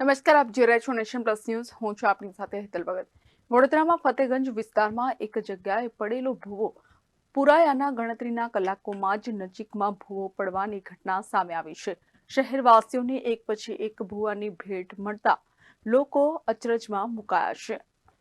નમસ્કાર, આપ જોઈ રહ્યા છો નેશન પ્લસ ન્યૂઝ. હું છું આપની સાથે હેતલ ભગત. વડોદરામાં ફતેગંજ વિસ્તારમાં એક જગ્યાએ પડેલો ભૂવો. પુરાયાના ગણતરીના કલાકોમાં જ નજીકમાં ભૂવો પડવાની ઘટના સામે આવી છે. શહેરવાસીઓને એક પછી એક ભૂવાની ભેટ મળતા લોકો અચરજમાં મુકાયા છે.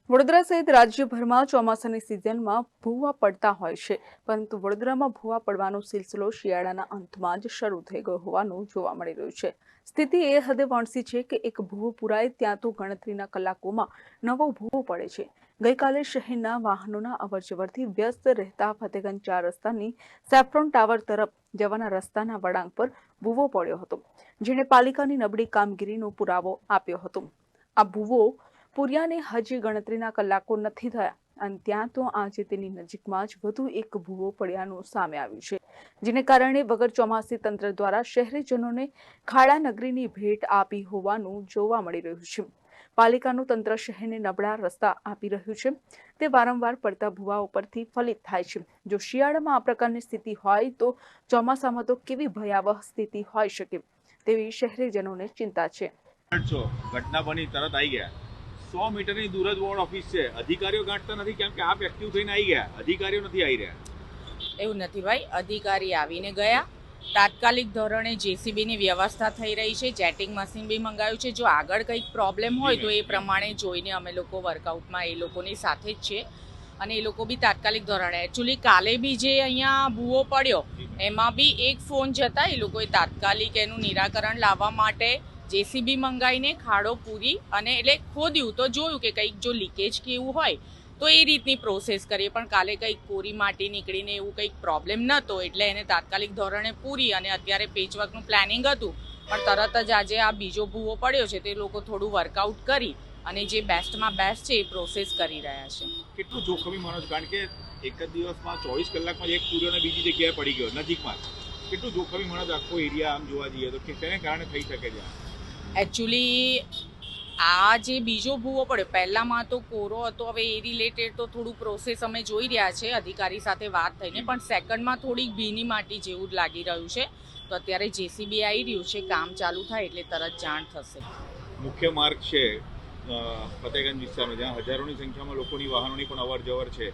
વડોદરા સહિત રાજ્યભરમાં ચોમાસાની સિઝનમાં ભૂવા પડતા હોય છે. પરંતુ વડોદરામાં ભૂવા પડવાનો સિલસિલો શિયાળાના અંતમાં જ શરૂ થઈ ગયો હોવાનું જોવા મળી રહ્યું છે. સ્થિતિ એ હદે વણસી છે કે એક ભૂવો પુરાય ત્યાં તો ગણતરીના કલાકોમાં નવો ભૂવો પડે છે. ગઈકાલે શહેરના વાહનોના અવરજવરથી વ્યસ્ત રહેતા ફતેગંજ ચાર રસ્તાની સેફ્રોન ટાવર તરફ જવાના રસ્તાના વળાંક પર ભૂવો પડ્યો હતો, જેણે પાલિકાની નબળી કામગીરીનો પુરાવો આપ્યો હતો. આ ભૂવો પુરિયાને હજી ગણતરીના કલાકો નથી થયા અને ત્યાં તો આજે તેની નજીકમાં જ વધુ એક ભૂવો પડ્યાનું સામે આવ્યું છે, જેને કારણે વગર ચોમાસી તંત્ર દ્વારા શહેરીજનોને ખાડા નગરીની ભેટ આપી હોવાનું જોવા મળી રહ્યું છે. પાલિકાનું તંત્ર શહેરને નબળા રસ્તા આપી રહ્યું છે. તે વારંવાર પડતા ભૂવા ઉપરથી ફલિત થાય છે. જો શિયાળામાં આ પ્રકારની સ્થિતિ હોય તો ચોમાસામાં તો કેવી ભયાવહ સ્થિતિ હોઈ શકે તેવી શહેરીજનોને ચિંતા છે. ઘટના બની તરત આવી ગયા. સો મીટરની દૂર જ વોર્ડ ઓફિસ છે. અધિકારીઓ ગાંઠતા નથી કેમ કે આપ એક્ટિવ થઈને આવી ગયા. અધિકારીઓ નથી આવી રહ્યા. એવું નથી ભાઈ. અધિકારી આવીને ગયા. તાત્કાલિક ધોરણે જેસીબીની વ્યવસ્થા થઈ રહી છે. જેટિંગ મશીન બી મંગાવ્યું છે. જો આગળ કંઈક પ્રોબ્લેમ હોય તો એ પ્રમાણે જોઈને અમે લોકો વર્કઆઉટમાં એ લોકોની સાથે જ છે. અને એ લોકો બી તાત્કાલિક ધોરણે. એકચ્યુઅલી કાલે બી જે અહીંયા ભૂવો પડ્યો એમાં બી એક ફોન જતા એ લોકોએ તાત્કાલિક એનું નિરાકરણ લાવવા માટે જેસીબી મંગાવીને ખાડો પૂરી અને એટલે ખોદ્યું તો જોયું કે કંઈક જો લીકેજ કે એવું હોય, તો એ રીતની પ્રોસેસ કરીએ. પણ કાલે કંઈક કોરી માટી નીકળીને એવું કંઈક પ્રોબ્લેમ નહોતો એટલે એને તાત્કાલિક ધોરણે પૂરી અને અત્યારે પેચવર્કનું પ્લાનિંગ હતું. પણ તરત જ આજે આ બીજો ભૂવો પડ્યો છે, તે લોકો થોડું વર્કઆઉટ કરી અને જે બેસ્ટમાં બેસ્ટ છે એ પ્રોસેસ કરી રહ્યા છે. કેટલું જોખમી માનો કારણ કે એક જ દિવસમાં ચોવીસ કલાકમાં એક સૂર્યને બીજી જગ્યાએ પડી ગયો, નજીકમાં. કેટલું જોખમી માણસ આખો એરિયા આમ જોવા જઈએ તો તેને કારણે થઈ શકે છે? એકચ્યુઅલી આ જે બીજો ભૂવો પડ્યો, પહેલામાં તો કોરો હતો, હવે એ રિલેટેડ તો થોડું પ્રોસેસ અમે જોઈ રહ્યા છે, અધિકારી સાથે વાત થઈને. પણ સેકન્ડમાં થોડીક ભીની માટી જેવું જ લાગી રહ્યું છે. તો અત્યારે જેસીબી આવી રહ્યું છે, કામ ચાલુ થાય એટલે તરત જાણ થશે. મુખ્ય માર્ગ છે ફતેગંજ વિસ્તારનો જ્યાં હજારોની સંખ્યામાં લોકોની વાહનોની પણ અવર જવર છે.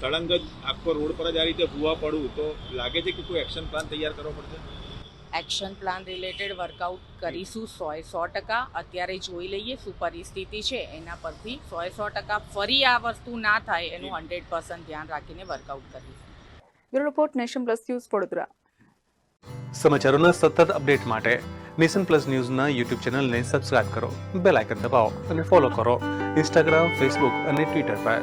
સળંગ જ આખો રોડ પર જ આ રીતે ભૂવા પડવું તો લાગે છે કે કોઈ એક્શન પ્લાન તૈયાર કરવો પડશે? એક્શન પ્લાન રિલેટેડ વર્કઆઉટ કરીશું સોએ સો ટકા. અત્યારે જોઈ લઈએ શું પરિસ્થિતિ છે. એના પરથી સોએ સો ટકા ફરી આ વસ્તુ ના થાય એનું હંડ્રેડ પર્સન્ટ ધ્યાન રાખીને વર્કઆઉટ કરીશું. Bureau report nation plus news Vadodara. સમાચારોના સતત અપડેટ માટે નેશન પ્લસ ન્યૂઝના યુટ્યુબ ચેનલને સબસ્ક્રાઇબ કરો બેલ આઇકન દબાવો અને ફોલો કરો. ઇન્સ્ટાગ્રામ ફેસબુક અને ટ્વિટર પર.